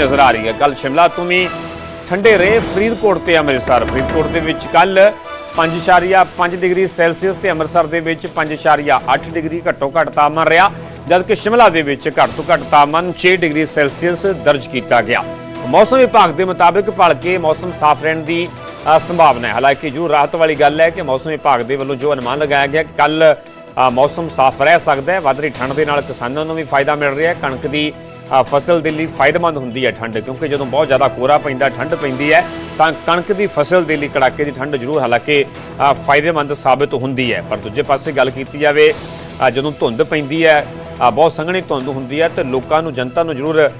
ਨਜ਼ਰ ਆ ਰਹੀ ਹੈ। ਕੱਲ ਸ਼ਿਮਲਾ ਤੋਂ ਵੀ ਠੰਡੇ ਰਹੇ ਫਰੀਦਕੋਟ ਤੇ ਅੰਮ੍ਰਿਤਸਰ। ਫਰੀਦਕੋਟ ਦੇ ਵਿੱਚ ਕੱਲ 5.5 ਡਿਗਰੀ ਸੈਲਸੀਅਸ ਤੇ ਅੰਮ੍ਰਿਤਸਰ ਦੇ ਵਿੱਚ 5.8 ਡਿਗਰੀ ਘੱਟੋ ਘੱਟ ਤਾਪਮਾਨ ਰਿਹਾ, ਜਦਕਿ ਸ਼ਿਮਲਾ ਦੇ ਵਿੱਚ ਘੱਟ ਤੋਂ ਘੱਟ ਤਾਪਮਾਨ 6 ਡਿਗਰੀ ਸੈਲਸੀਅਸ ਦਰਜ ਕੀਤਾ ਗਿਆ। ਮੌਸਮ ਵਿਭਾਗ ਦੇ ਮੁਤਾਬਿਕ ਭਲਕੇ ਮੌਸਮ ਸਾਫ਼ ਰਹਿਣ ਦੀ ਸੰਭਾਵਨਾ ਹੈ। ਹਾਲਾਂਕਿ ਜੋ ਰਾਹਤ ਵਾਲੀ ਗੱਲ ਹੈ ਕਿ ਮੌਸਮ ਵਿਭਾਗ ਦੇ ਵੱਲੋਂ ਜੋ ਅਨੁਮਾਨ ਲਗਾਇਆ ਗਿਆ ਕਿ ਕੱਲ ਮੌਸਮ ਸਾਫ਼ ਰਹਿ ਸਕਦਾ ਹੈ, ਵੱਧ ਰਹੀ ਠੰਡ ਦੇ ਨਾਲ ਕਿਸਾਨਾਂ ਨੂੰ ਵੀ ਫਾਇਦਾ ਮਿਲ ਰਿਹਾ ਹੈ। ਕਣਕ ਦੀ ਫਸਲ ਦੇ ਲਈ ਫਾਇਦੇਮੰਦ ਹੁੰਦੀ ਹੈ ਠੰਡ, ਕਿਉਂਕਿ ਜਦੋਂ ਬਹੁਤ ਜ਼ਿਆਦਾ ਕੋਰਾ ਪੈਂਦਾ, ਠੰਡ ਪੈਂਦੀ ਹੈ, ਤਾਂ ਕਣਕ ਦੀ ਫਸਲ ਦੇ ਲਈ ਕੜਾਕੇ ਦੀ ਠੰਡ ਜ਼ਰੂਰ ਹਾਲਾਂਕਿ ਫਾਇਦੇਮੰਦ ਸਾਬਤ ਹੁੰਦੀ ਹੈ। ਪਰ ਦੂਜੇ ਪਾਸੇ ਗੱਲ ਕੀਤੀ ਜਾਵੇ ਜਦੋਂ ਧੁੰਦ ਪੈਂਦੀ ਹੈ ਬਹੁਤ ਸੰਘਣੀ ਧੁੰਦ ਹੁੰਦੀ ਹੈ, ਤੇ ਲੋਕਾਂ ਨੂੰ, ਜਨਤਾ ਨੂੰ ਜ਼ਰੂਰ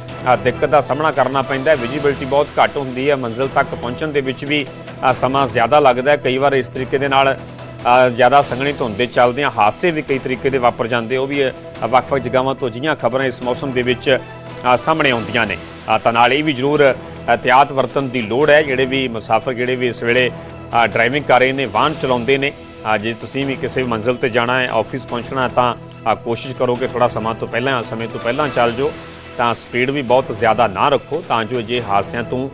ਦਿੱਕਤ ਦਾ ਸਾਹਮਣਾ ਕਰਨਾ ਪੈਂਦਾ ਹੈ। ਵਿਜ਼ਿਬਿਲਟੀ ਬਹੁਤ ਘੱਟ ਹੁੰਦੀ ਹੈ, ਮੰਜ਼ਿਲ ਤੱਕ ਪਹੁੰਚਣ ਦੇ ਵਿੱਚ ਵੀ ਸਮਾਂ ਜ਼ਿਆਦਾ ਲੱਗਦਾ ਹੈ। ਕਈ ਵਾਰ ਇਸ ਤਰੀਕੇ ਦੇ ਨਾਲ ਜ਼ਿਆਦਾ ਸੰਘਣੀ ਧੁੰਦ ਦੇ ਚੱਲਦਿਆਂ ਹਾਦਸੇ ਵੀ ਕਈ ਤਰੀਕੇ ਦੇ ਵਾਪਰ ਜਾਂਦੇ, ਉਹ ਵੀ ਵੱਖ-ਵੱਖ ਜਗ੍ਹਾਵਾਂ ਤੋਂ ਜਿਹੀਆਂ ਖਬਰਾਂ ਇਸ ਮੌਸਮ ਦੇ ਵਿੱਚ ਸਾਹਮਣੇ ਆਉਂਦੀਆਂ ਨੇ। ਤਾਂ ਨਾਲ ਇਹ ਵੀ ਜ਼ਰੂਰ ਇhtiyਾਤ ਵਰਤਣ ਦੀ ਲੋੜ ਹੈ। ਜਿਹੜੇ ਵੀ ਮੁਸਾਫਰ, ਜਿਹੜੇ ਵੀ ਇਸ ਵੇਲੇ ਡਰਾਈਵਿੰਗ ਕਰ ਰਹੇ ਨੇ, ਵਾਹਨ ਚਲਾਉਂਦੇ ਨੇ ਜੇ ਤੁਸੀਂ ਵੀ ਕਿਸੇ ਵੀ ਮੰਜ਼ਿਲ ਤੇ ਜਾਣਾ ਹੈ ਆਫਿਸ ਪਹੁੰਚਣਾ ਤਾਂ ਕੋਸ਼ਿਸ਼ ਕਰੋ ਕਿ ਥੋੜਾ ਸਮਾਂ ਤੋਂ ਪਹਿਲਾਂ, ਸਮੇਂ ਤੋਂ ਪਹਿਲਾਂ ਚੱਲ ਜਾਓ। ਤਾਂ ਸਪੀਡ ਵੀ ਬਹੁਤ ਜ਼ਿਆਦਾ ਨਾ ਰੱਖੋ, ਤਾਂ ਜੋ ਜੇ ਹਾਦਸਿਆਂ ਤੋਂ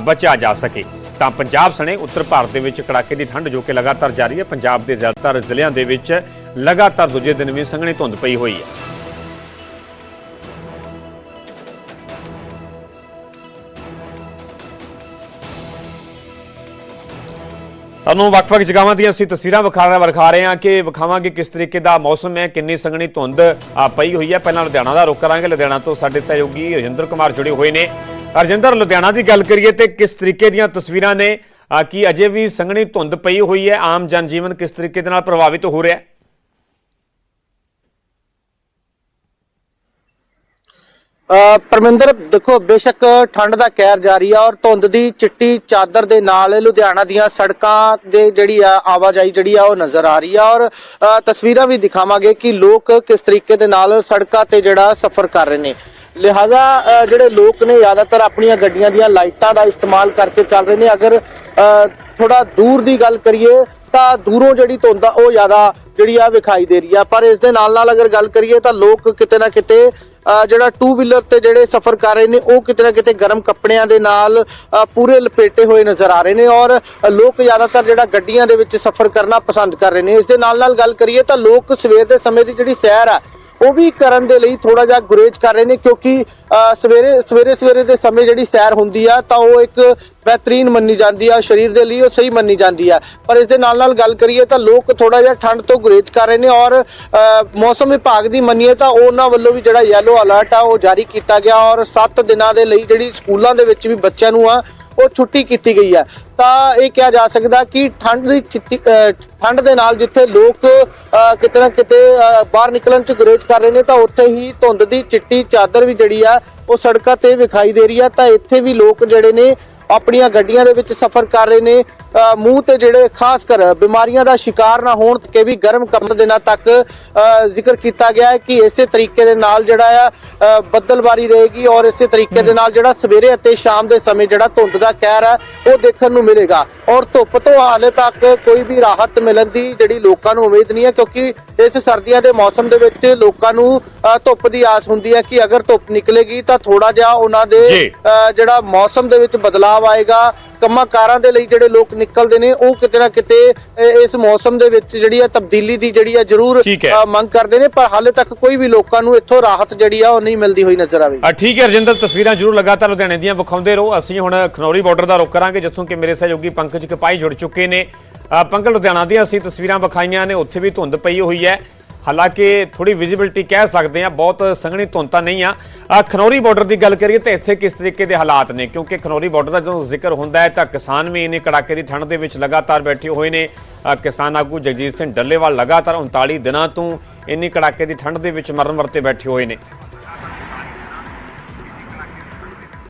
ਬਚਿਆ ਜਾ ਸਕੇ। ਤਾਂ ਪੰਜਾਬ ਸਣੇ ਉੱਤਰ ਭਾਰਤ ਦੇ ਵਿੱਚ ਕੜਾਕੇ ਦੀ ਠੰਡ ਜੋ ਕਿ ਲਗਾਤਾਰ ਜਾਰੀ ਹੈ। ਪੰਜਾਬ ਦੇ ਜ਼ਿਆਦਾਤਰ ਜ਼ਿਲ੍ਹਿਆਂ ਦੇ ਵਿੱਚ ਲਗਾਤਾਰ ਦੂਜੇ ਦਿਨ ਵੀ ਸੰਘਣੀ ਧੁੰਦ ਪਈ ਹੋਈ ਹੈ। ਤੁਹਾਨੂੰ ਵੱਖ-ਵੱਖ ਜਗ੍ਹਾਵਾਂ ਦੀਆਂ ਅਸੀਂ ਤਸਵੀਰਾਂ ਵਿਖਾ ਵਿਖਾ ਰਹੇ ਹਾਂ ਕਿ ਵਿਖਾਵਾਂਗੇ ਕਿਸ ਤਰੀਕੇ ਦਾ ਮੌਸਮ ਹੈ, ਕਿੰਨੀ ਸੰਘਣੀ ਧੁੰਦ ਪਈ ਹੋਈ ਹੈ। ਪਹਿਲਾਂ ਲੁਧਿਆਣਾ ਦਾ ਰੁਖ ਕਰਾਂਗੇ। ਲੁਧਿਆਣਾ ਤੋਂ ਸਾਡੇ ਸਹਿਯੋਗੀ ਰਜਿੰਦਰ ਕੁਮਾਰ ਜੁੜੇ ਹੋਏ ਨੇ। ਰਜਿੰਦਰ, ਲੁਧਿਆਣਾ ਦੀ ਗੱਲ ਕਰੀਏ ਤੇ ਕਿਸ ਤਰੀਕੇ ਦੀਆਂ ਤਸਵੀਰਾਂ ਨੇ? ਕਿ ਅਜੇ ਵੀ ਸੰਘਣੀ ਧੁੰਦ ਪਈ ਹੋਈ ਹੈ? ਆਮ ਜਨਜੀਵਨ ਕਿਸ ਤਰੀਕੇ ਦੇ ਨਾਲ ਪ੍ਰਭਾਵਿਤ ਹੋ ਰਿਹਾ ਹੈ? ਪਰਮਿੰਦਰ, ਦੇਖੋ, ਬੇਸ਼ੱਕ ਠੰਡ ਦਾ ਕਹਿਰ ਜਾਰੀ ਆ ਔਰ ਧੁੰਦ ਦੀ ਚਿੱਟੀ ਚਾਦਰ ਦੇ ਨਾਲ ਲੁਧਿਆਣਾ ਦੀਆਂ ਸੜਕਾਂ ਦੇ ਜਿਹੜੀ ਆ ਆਵਾਜਾਈ ਜਿਹੜੀ ਆ ਉਹ ਨਜ਼ਰ ਆ ਰਹੀ ਆ ਔਰ ਤਸਵੀਰਾਂ ਵੀ ਦਿਖਾਵਾਂਗੇ ਕਿ ਲੋਕ ਕਿਸ ਤਰੀਕੇ ਦੇ ਨਾਲ ਸੜਕਾਂ ਤੇ ਜਿਹੜਾ ਸਫ਼ਰ ਕਰ ਰਹੇ ਨੇ। ਲਿਹਾਜ਼ਾ ਜਿਹੜੇ ਲੋਕ ਨੇ ਜ਼ਿਆਦਾਤਰ ਆਪਣੀਆਂ ਗੱਡੀਆਂ ਦੀਆਂ ਲਾਈਟਾਂ ਦਾ ਇਸਤੇਮਾਲ ਕਰਕੇ ਚੱਲ ਰਹੇ ਨੇ। ਅਗਰ ਥੋੜਾ ਦੂਰ ਦੀ ਗੱਲ ਕਰੀਏ ਤਾਂ ਦੂਰੋਂ ਜਿਹੜੀ ਧੁੰਦ ਆ ਉਹ ਜ਼ਿਆਦਾ ਜਿਹੜੀ ਆ ਵਿਖਾਈ ਦੇ ਰਹੀ ਆ। ਪਰ ਇਸ ਦੇ ਨਾਲ ਨਾਲ ਅਗਰ ਗੱਲ ਕਰੀਏ ਤਾਂ ਲੋਕ ਕਿਤੇ ਨਾ ਕਿਤੇ ਜਿਹੜਾ ਟੂ ਵੀਲਰ ਤੇ ਜਿਹੜੇ ਸਫ਼ਰ ਕਰ ਰਹੇ ਨੇ, ਉਹ ਕਿਤੇ ਨਾ ਕਿਤੇ ਗਰਮ ਕੱਪੜਿਆਂ ਦੇ ਨਾਲ ਪੂਰੇ ਲਪੇਟੇ ਹੋਏ ਨਜ਼ਰ ਆ ਰਹੇ ਨੇ ਔਰ ਲੋਕ ਜ਼ਿਆਦਾਤਰ ਜਿਹੜਾ ਗੱਡੀਆਂ ਦੇ ਵਿੱਚ ਸਫ਼ਰ ਕਰਨਾ ਪਸੰਦ ਕਰ ਰਹੇ ਨੇ। ਇਸ ਦੇ ਨਾਲ ਨਾਲ ਗੱਲ ਕਰੀਏ ਤਾਂ ਲੋਕ ਸਵੇਰ ਦੇ ਸਮੇਂ ਦੀ ਜਿਹੜੀ ਸੈਰ ਆ ਉਹ ਵੀ ਕਰਨ ਦੇ ਲਈ ਥੋੜਾ ਜਿਹਾ ਗੁਰੇਜ ਕਰ ਰਹੇ ਨੇ ਕਿਉਂਕਿ ਸਵੇਰੇ ਸਵੇਰੇ ਸਵੇਰੇ ਦੇ ਸਮੇਂ ਜਿਹੜੀ ਸੈਰ ਹੁੰਦੀ ਆ, ਤਾਂ ਉਹ ਇੱਕ ਬਿਹਤਰੀਨ ਮੰਨੀ ਜਾਂਦੀ ਆ, ਸਰੀਰ ਦੇ ਲਈ ਉਹ ਸਹੀ ਮੰਨੀ ਜਾਂਦੀ ਆ। ਪਰ ਇਸ ਦੇ ਨਾਲ ਨਾਲ ਗੱਲ ਕਰੀਏ ਤਾਂ ਲੋਕ ਥੋੜਾ ਜਿਹਾ ਠੰਡ ਤੋਂ ਗੁਰੇਜ ਕਰ ਰਹੇ ਨੇ ਔਰ ਮੌਸਮ ਵਿਭਾਗ ਦੀ ਮੰਨੀਏ ਤਾਂ ਉਹਨਾਂ ਵੱਲੋਂ ਵੀ ਜਿਹੜਾ ਯੈਲੋ ਅਲਰਟ ਆ, ਉਹ ਜਾਰੀ ਕੀਤਾ ਗਿਆ ਔਰ 7 ਦਿਨਾਂ ਦੇ ਲਈ ਜਿਹੜੀ ਸਕੂਲਾਂ ਦੇ ਵਿੱਚ ਵੀ ਬੱਚਿਆਂ ਨੂੰ ਆ ਉਹ ਛੁੱਟੀ ਕੀਤੀ ਗਈ ਹੈ। ਤਾਂ ਇਹ ਕਿਹਾ ਜਾ ਸਕਦਾ ਕਿ ਠੰਡ ਦੀ ਚਿੱਤੀ- ਠੰਡ ਦੇ ਨਾਲ ਜਿੱਥੇ ਲੋਕ ਕਿਤੇ ਨਾ ਕਿਤੇ ਬਾਹਰ ਨਿਕਲਣ ਚ ਗੁਰੇਜ਼ ਕਰ ਰਹੇ ਨੇ, ਤਾਂ ਉੱਥੇ ਹੀ ਧੁੰਦ ਦੀ ਚਿੱਟੀ ਚਾਦਰ ਵੀ ਜਿਹੜੀ ਆ, ਉਹ ਸੜਕਾਂ ਤੇ ਵਿਖਾਈ ਦੇ ਰਹੀ ਆ। ਤਾਂ ਇੱਥੇ ਵੀ ਲੋਕ ਜਿਹੜੇ ਨੇ, ਆਪਣੀਆਂ ਗੱਡੀਆਂ ਦੇ ਵਿੱਚ ਸਫ਼ਰ ਕਰ ਰਹੇ ਨੇ। ਮੂੰਹ ਤੇ ਜਿਹੜੇ ਖਾਸ ਕਰ ਬਿਮਾਰੀਆਂ ਦਾ ਸ਼ਿਕਾਰ ਨਾ ਹੋਣ ਕਿ ਵੀ ਗਰਮ ਕਰਨ ਦਿਨਾਂ ਤੱਕ ਅਹ ਜ਼ਿਕਰ ਕੀਤਾ ਗਿਆ ਹੈ ਕਿ ਇਸੇ ਤਰੀਕੇ ਦੇ ਨਾਲ ਜਿਹੜਾ ਆ ਬੱਦਲਬਾਰੀ ਰਹੇਗੀ ਔਰ ਇਸੇ ਤਰੀਕੇ ਦੇ ਨਾਲ ਜਿਹੜਾ ਸਵੇਰੇ ਅਤੇ ਸ਼ਾਮ ਦੇ ਸਮੇਂ ਜਿਹੜਾ ਧੁੰਦ ਦਾ ਕਹਿਰ ਹੈ ਉਹ ਦੇਖਣ ਨੂੰ ਮਿਲੇਗਾ। ਔਰ ਧੁੱਪ ਤੋਂ ਹਾਲੇ ਤੱਕ ਕੋਈ ਵੀ ਰਾਹਤ ਮਿਲਣ ਦੀ ਜਿਹੜੀ ਲੋਕਾਂ ਨੂੰ ਉਮੀਦ ਨਹੀਂ ਹੈ ਕਿਉਂਕਿ ਇਸ ਸਰਦੀਆਂ ਦੇ ਮੌਸਮ ਦੇ ਵਿੱਚ ਲੋਕਾਂ ਨੂੰ ਧੁੱਪ ਦੀ ਆਸ ਹੁੰਦੀ ਹੈ ਕਿ ਅਗਰ ਧੁੱਪ ਨਿਕਲੇਗੀ ਤਾਂ ਥੋੜਾ ਜਿਹਾ ਉਹਨਾਂ ਦੇ ਜਿਹੜਾ ਮੌਸਮ ਦੇ ਵਿੱਚ ਬਦਲਾਅ ਆਏਗਾ ਕੰਮਾਂ ਕਾਰਾਂ ਦੇ ਲਈ ਜਿਹੜੇ ਲੋਕ ਨਿਕਲਦੇ ਨੇ ਉਹ ਕਿਤੇ ਨਾ ਕਿਤੇ ਇਸ ਮੌਸਮ ਦੇ ਵਿੱਚ ਜਿਹੜੀ ਹੈ ਤਬਦੀਲੀ ਦੀ ਜਿਹੜੀ ਹੈ। ਜ਼ਰੂਰ ਮੰਗ ਕਰਦੇ ਨੇ ਪਰ ਹਾਲੇ ਤੱਕ ਕੋਈ ਵੀ ਲੋਕਾਂ ਨੂੰ ਇੱਥੋਂ ਰਾਹਤ ਜਿਹੜੀ ਆ ਉਹ ਨਹੀਂ ਮਿਲਦੀ ਹੋਈ ਨਜ਼ਰ ਆਵੇਗੀ ਆ ਠੀਕ ਹੈ ਰਜਿੰਦਰ ਤਸਵੀਰਾਂ ਜ਼ਰੂਰ ਲਗਾਤਾਰ ਲੁਧਿਆਣੇ ਦੀਆਂ ਵਿਖਾਉਂਦੇ ਰਹੋ। ਅਸੀਂ ਹੁਣ ਖਨੌਰੀ ਬਾਰਡਰ ਦਾ ਰੁਖ ਕਰਾਂਗੇ ਜਿੱਥੋਂ ਕਿ ਮੇਰੇ ਸਹਿਯੋਗੀ ਪੰਕਜ ਕਪਾਈ ਜੁੜ ਚੁੱਕੇ ਨੇ। ਪੰਕਜ ਲੁਧਿਆਣਾ ਦੀਆਂ ਅਸੀਂ ਤਸਵੀਰਾਂ ਵਿਖਾਈਆਂ ਨੇ ਉੱਥੇ ਵੀ ਧੁੰਦ ਪਈ ਹੋਈ ਹੈ। ਹਾਲਾਂਕਿ ਥੋੜੀ ਵਿਜ਼ਿਬਿਲਟੀ ਕਹਿ ਸਕਦੇ ਆ ਬਹੁਤ ਸੰਘਣੀ ਧੁੰਦ ਤਾਂ ਨਹੀਂ ਆ। ਖਨੌਰੀ ਬਾਰਡਰ ਦੀ ਗੱਲ ਕਰੀਏ ਤਾਂ ਇੱਥੇ ਕਿਸ ਤਰੀਕੇ ਦੇ ਹਾਲਾਤ ਨੇ? ਕਿਉਂਕਿ ਖਨੌਰੀ ਬਾਰਡਰ ਦਾ ਜਦੋਂ ਜ਼ਿਕਰ ਹੁੰਦਾ ਹੈ ਤਾਂ ਕਿਸਾਨ ਵੀ ਇਹਨੇ ਕੜਾਕੇ ਦੀ ਠੰਡ ਦੇ ਵਿੱਚ ਲਗਾਤਾਰ ਬੈਠੇ ਹੋਏ ਨੇ। ਕਿਸਾਨ ਆਗੂ ਜਗਜੀਤ ਸਿੰਘ ਡੱਲੇਵਾਲ ਲਗਾਤਾਰ 39 ਦਿਨਾਂ ਤੋਂ ਇੰਨੀ ਕੜਾਕੇ ਦੀ ਠੰਡ ਦੇ ਵਿੱਚ ਮਰਨ ਵਰਤੇ ਬੈਠੇ ਹੋਏ ਨੇ।